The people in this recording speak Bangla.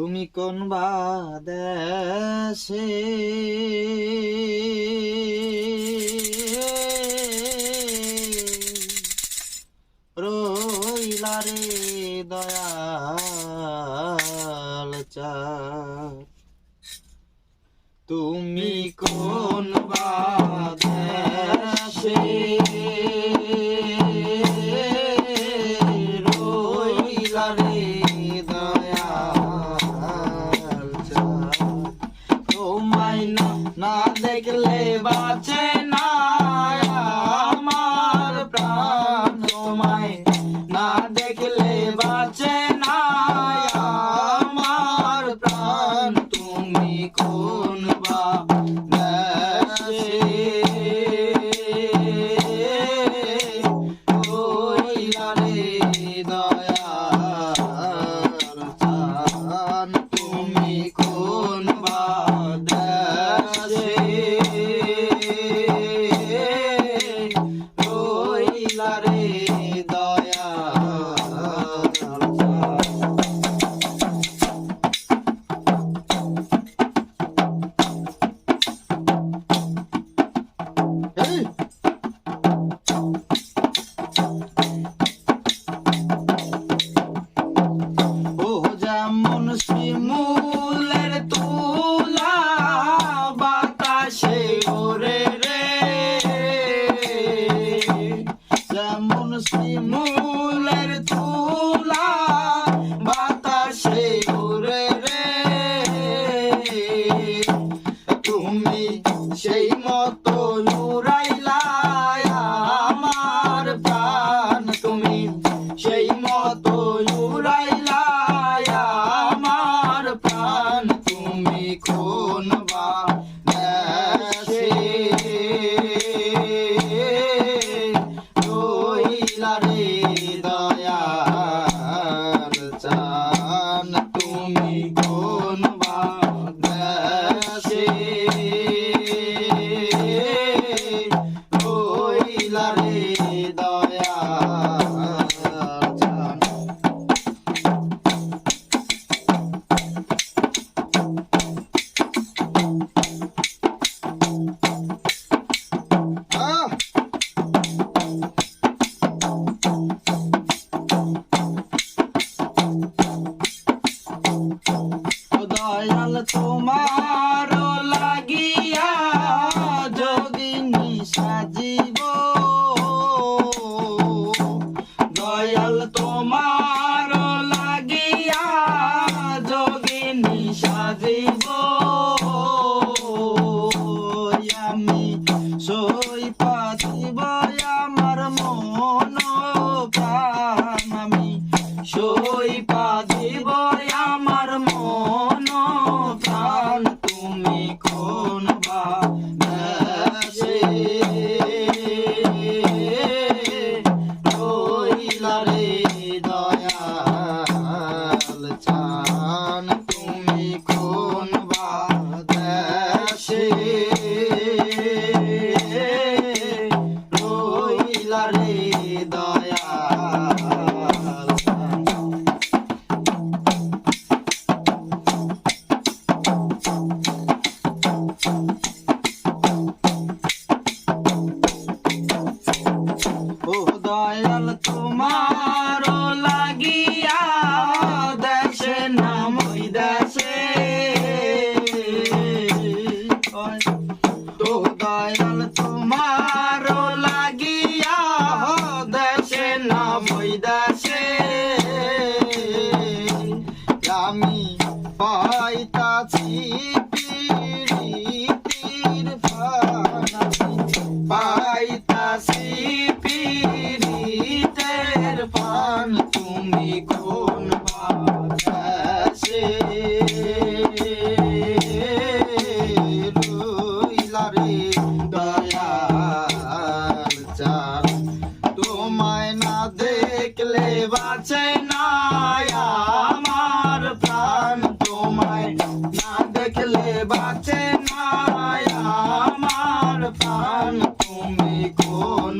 তুমি কোন বাদেশে? রইলারে দয়াল চা তুমি কোন বা না দেখলে বাঁচে না আমার প্রাণ। তোমায় না দেখলে বাঁচে না Oh. তোমার da বাঁচে না আমার প্রাণ। তোমায় না দেখলে বাঁচে না আমার প্রাণ। তুমি কোন